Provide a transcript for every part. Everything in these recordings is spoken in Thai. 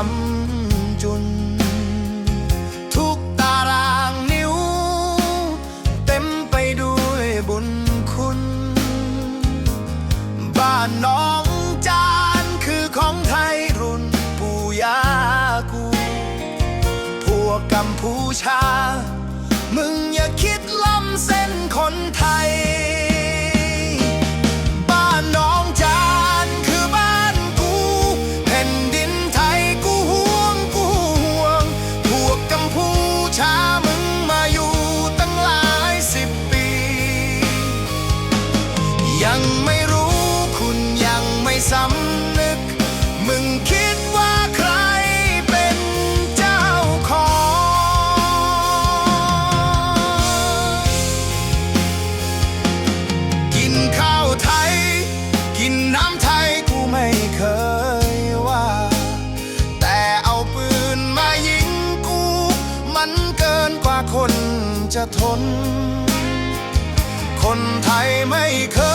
ำจุน ทุกตารางนิ้ว เต็มไปด้วยบุญคุณ บ้านน้องจานคือของไทยรุ่นปู่ย่ากูพวกกัมพูชา มึงอย่าคิดล้ำเส้นคนไทย ทน คนไทยไม่เคย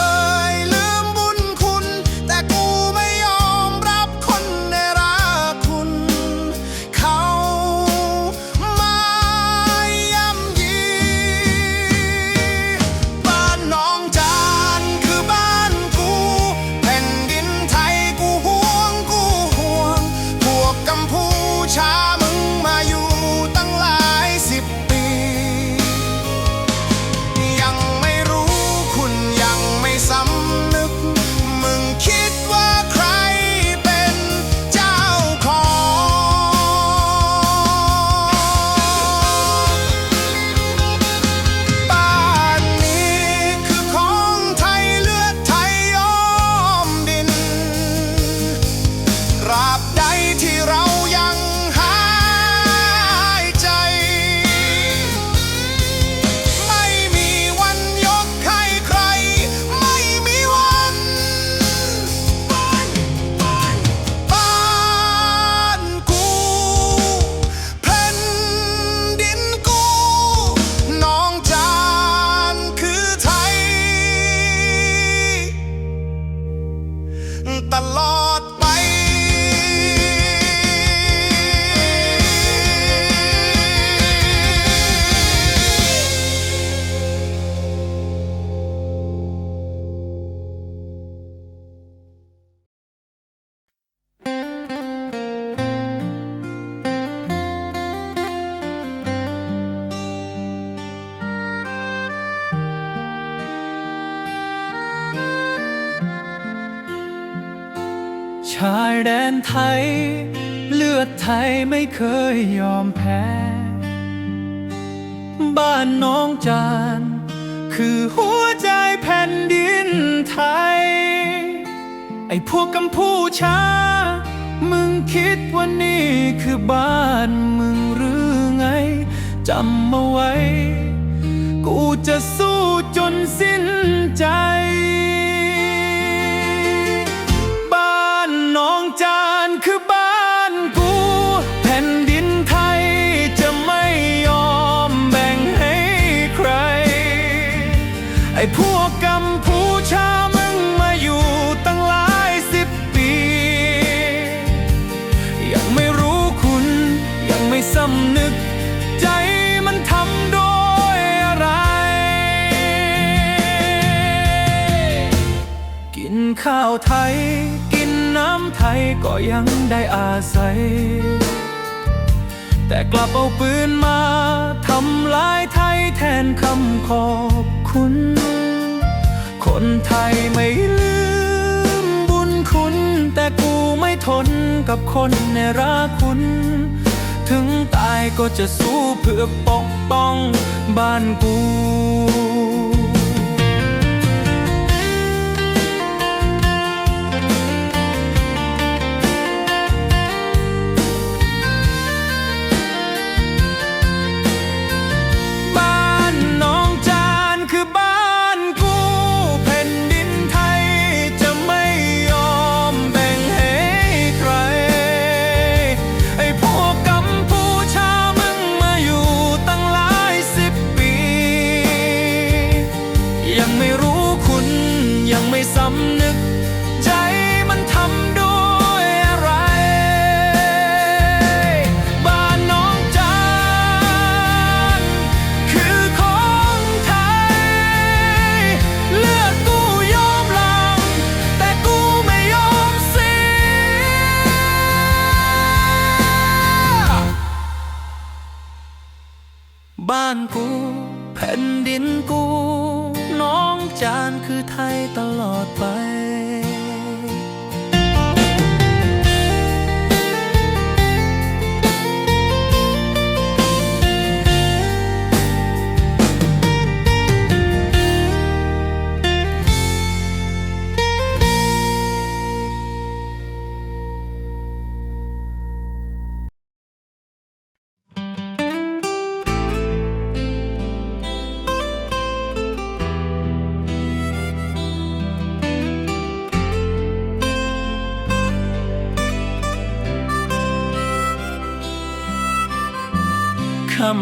ย เลือดไทยไม่เคยยอมแพ้ บ้านน้องจาน คือหัวใจแผ่นดินไทย ไอ้พวกกัมพูชา มึงคิดว่านี่คือบ้านมึงหรือไง จำมาไว้ กูจะสู้จนสิ้นใจ ยังได้อาศัย แต่กลับเอาปืนมาทำลายไทยแทนคำขอบคุณ คนไทยไม่ลืมบุญคุณ แต่กูไม่ทนกับคนในรักคุณ ถึงตายก็จะสู้เพื่อปกป้องบ้านกู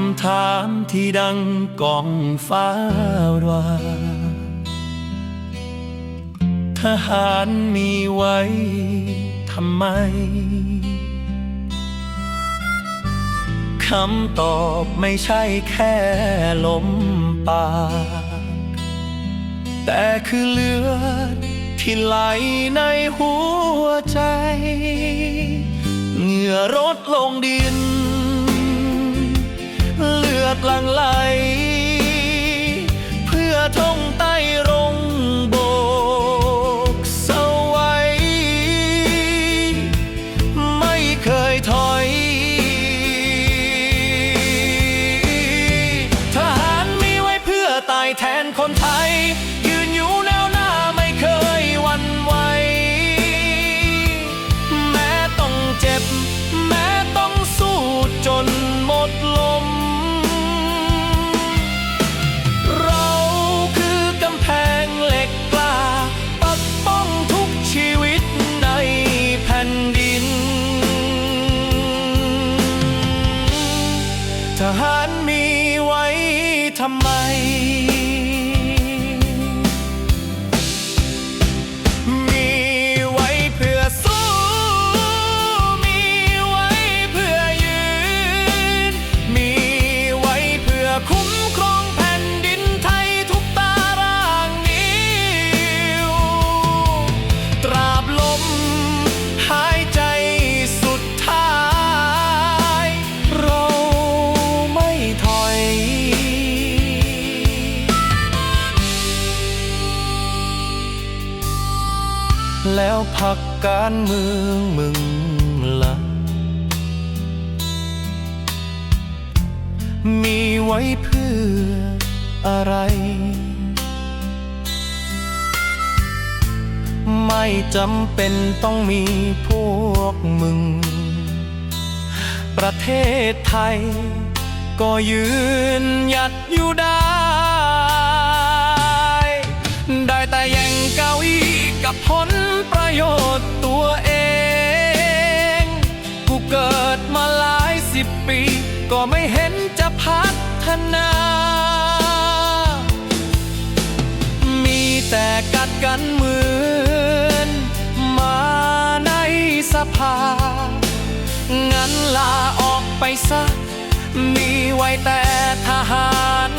ำถามที่ดังกองฟ้ารวาทหารมีไว้ทำไม คำตอบไม่ใช่แค่ลมปากแต่คือเลือดที่ไหลในหัวใจ เหงื่อรดลงดิน เลือดหลังไหล เพื่อทงใต้รงโบกสวัยไม่เคยถอย ทหารมีไว้เพื่อตายแทนคนไทย วพักการเมืองมึงละมีไว้เพื่ออะไร ไม่จำเป็นต้องมีพวกมึง ประเทศไทย ก็ยืนหยัดอยู่ได้ ได้แต่แย่งเก้าอี้กับผล ประโยชน์ตัวเอง กูเกิดมาหลายสิบปี ก็ไม่เห็นจะพัฒนา มีแต่กัดกันเหมือนมาในสภา งั้นลาออกไปซะ มีไว้แต่ทหาร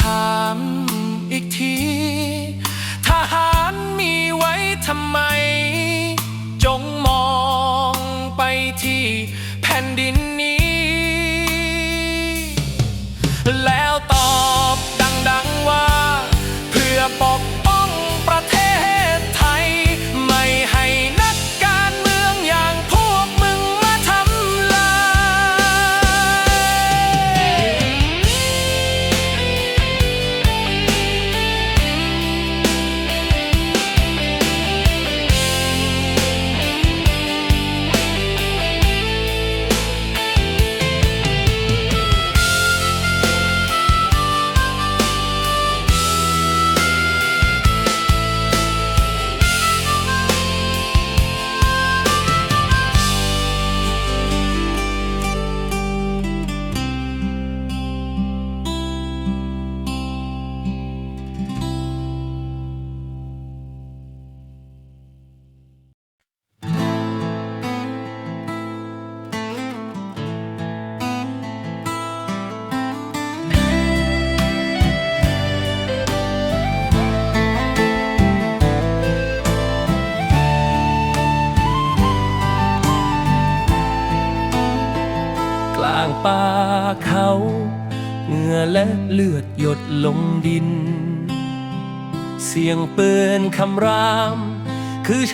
ถามอีกที ทหารมีไว้ทำไม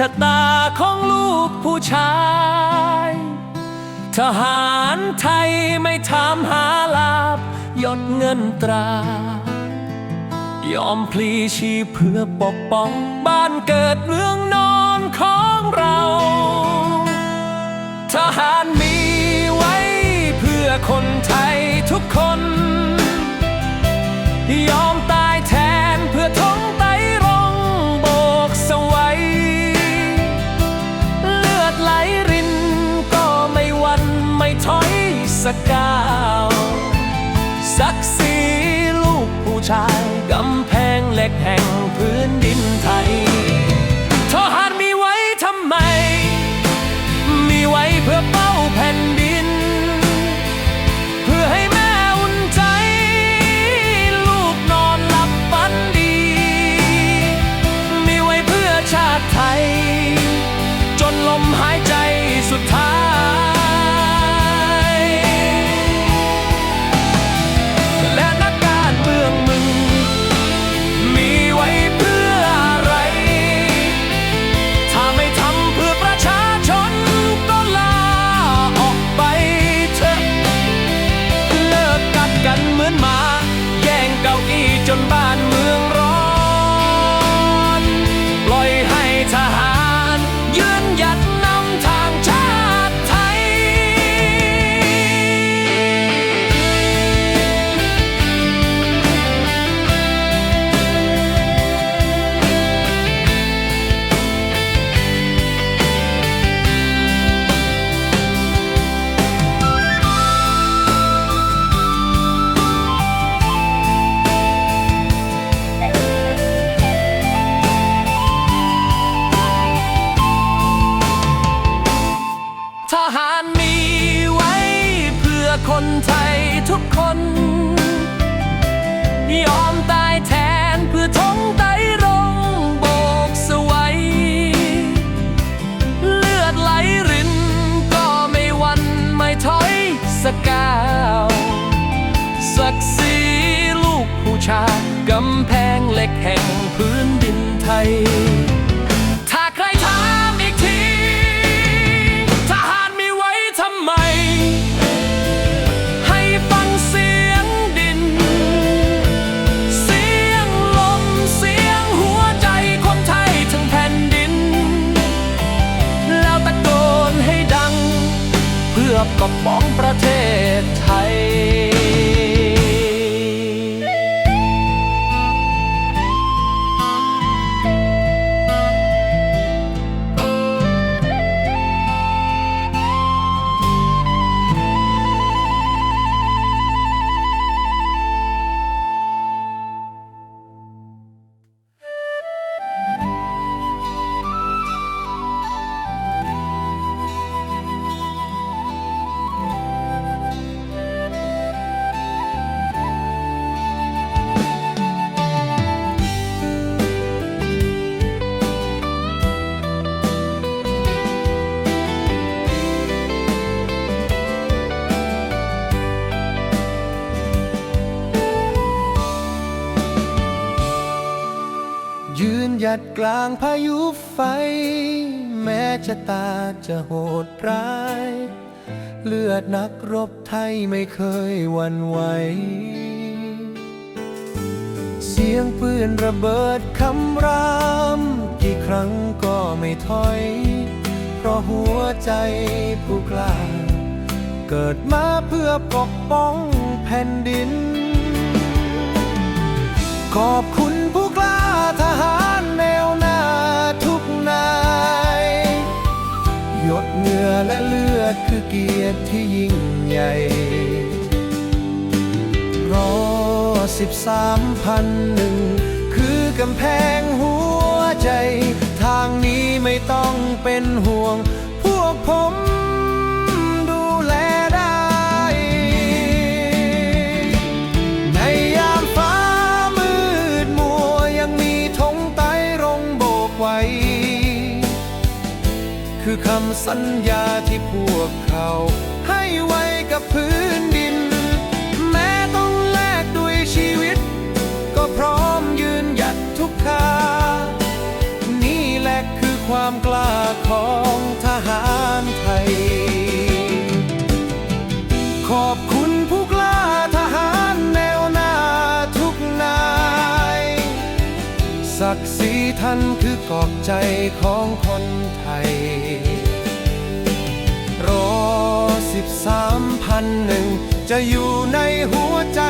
ะตาของลูกผู้ชาย ทหารไทยไม่ถามหาลาบยศเงินตรา ยอมพลีชีพเพื่อปกป้องบ้านเกิดเมืองนอนของเรา ทหารมีไว้เพื่อคนไทยทุกคน ยอมตา สักก้าว ศักดิ์ศรีลูกผู้ชาย กำแพงเหล็กแห่งพื้นดินไทย เพื่อปกป้องประเทศไทย กลางพายุไฟ แม้ชะตาจะโหดร้าย เลือดนักรบไทยไม่เคยวันไหว เสียงปืนระเบิดคำราม กี่ครั้งก็ไม่ถอย เพราะหัวใจผู้กล้า เกิดมาเพื่อปกป้องแผ่นดิน ขอบคุณ ดเหงื่อและเลือดคือเกียรติที่ยิ่งใหญ่รอสิบสามพันหนึ่งคือกำแพงหัวใจ ทางนี้ไม่ต้องเป็นห่วง พวกผม คำสัญญาที่พวกเขา ให้ไว้กับพื้นดิน แม้ต้องแลกด้วยชีวิต ก็พร้อมยืนหยัดทุกคา นี่แหละคือความกล้าของทหารไทย ขอบคุณผู้กล้าทหารแนวหน้าทุกนายศักดิ์ศรีท่านคือกอบใจของคนไทย สามพันหนึ่งจะอยู่ในหัวใจ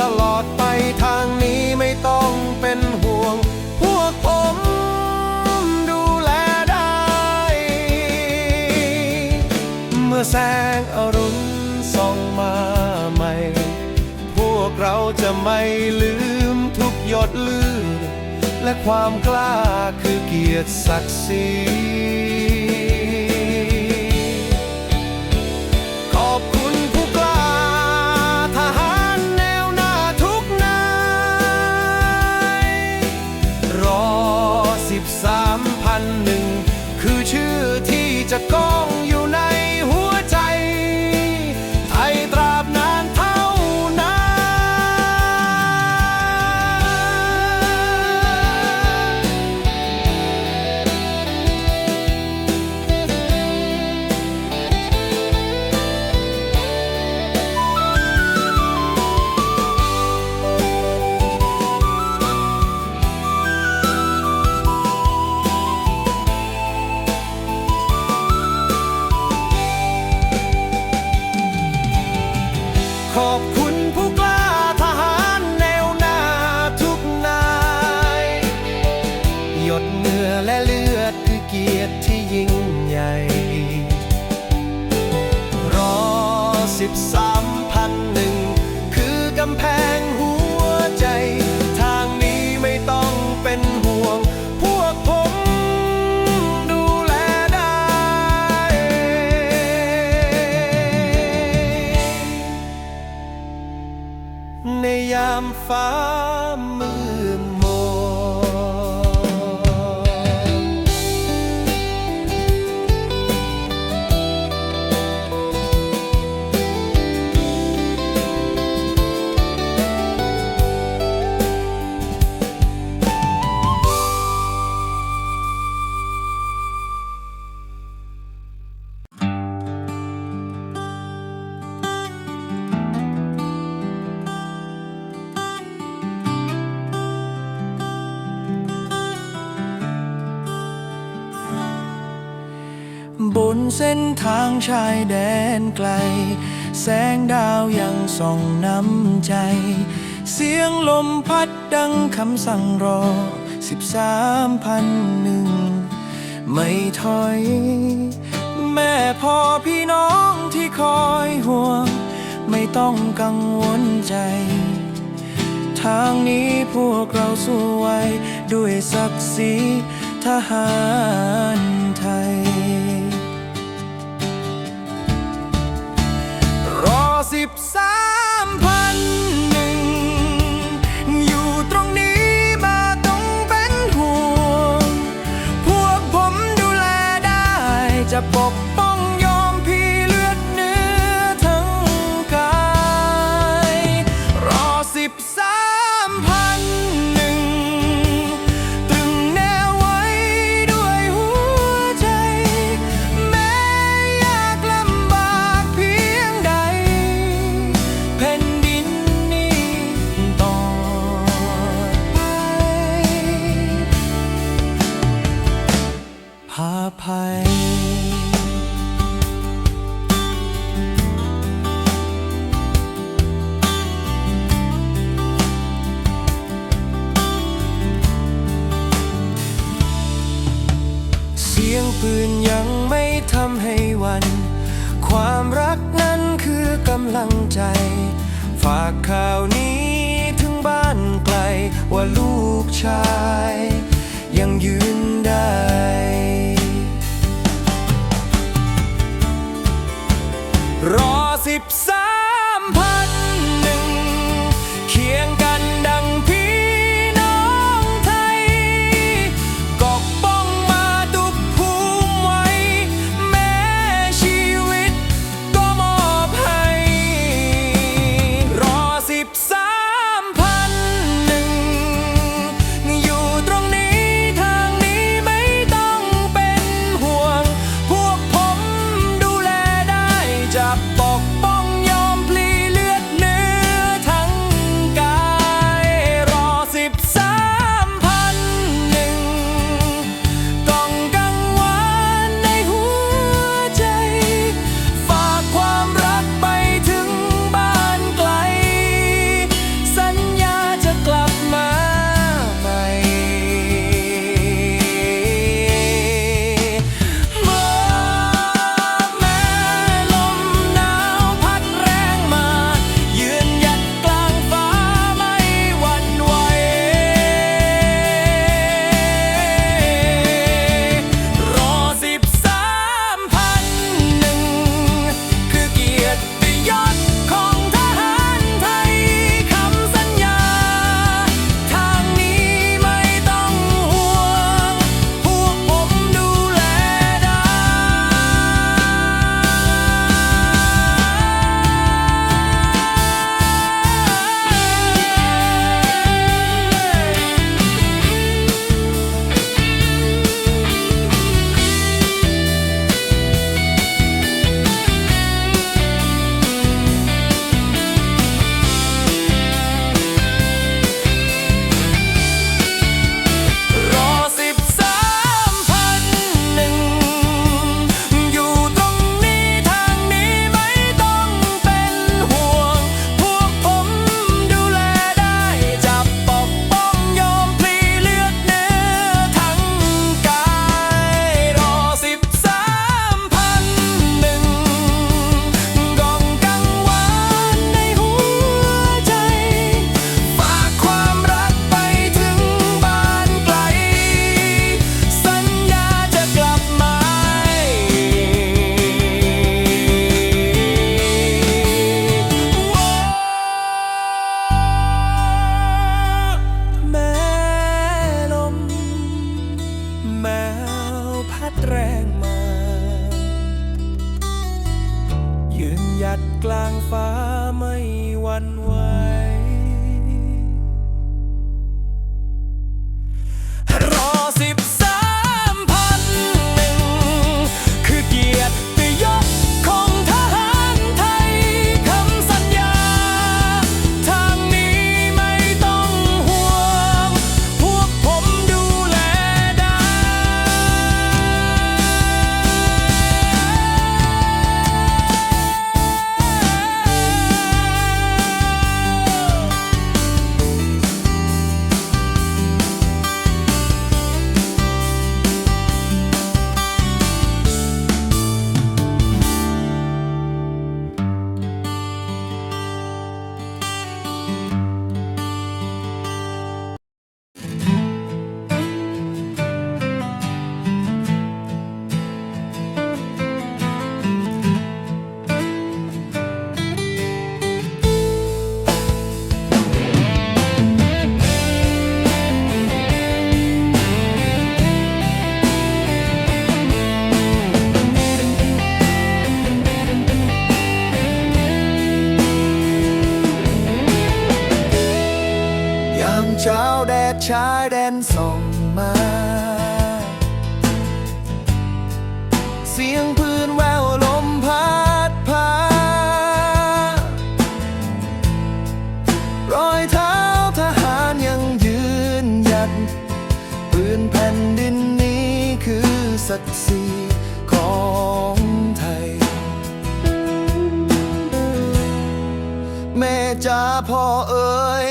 ตลอดไปทางนี้ไม่ต้องเป็นห่วง พวกผมดูแลได้ เมื่อแสงอรุณส่องมาใหม่ พวกเราจะไม่ลืมทุกหยดเลือดและความกล้าคือเกียรติศักดิ์ศรีา เส้นทางชายแดนไกล แสงดาวยังส่องน้ำใจ เสียงลมพัดดังคำสั่งรอสิบสามพันหนึ่ง ไม่ถอย แม่พ่อพี่น้องที่คอยห่วง ไม่ต้องกังวลใจ ทางนี้พวกเราสู้ไว้ ด้วยศักดิ์ศรีทหารไทย รอ ทำให้วัน ความรักนั้นคือกำลังใจ ฝากข่าวนี้ถึงบ้านไกลว่าลูกชาย ยังยืนได้ ศักดิ์ศรีของไทย แม่จ๋าพ่อเอ๋ย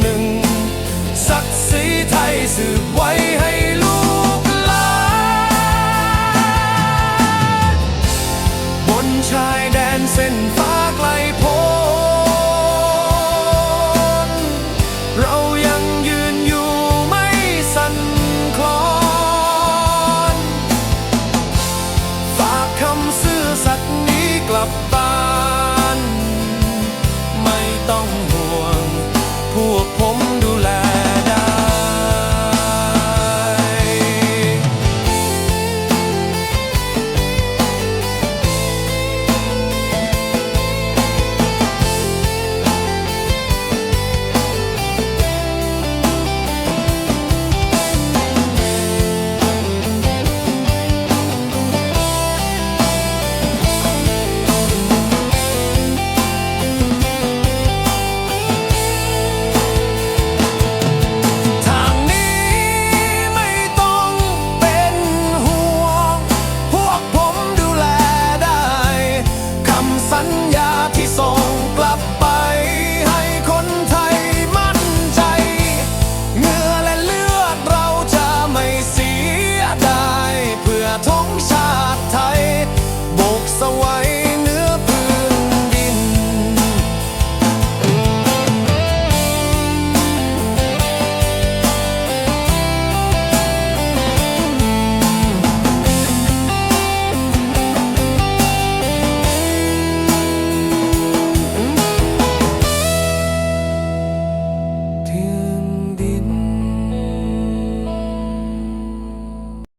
หนึ่งศักดิ์ศรีไทยสืบไว้ให้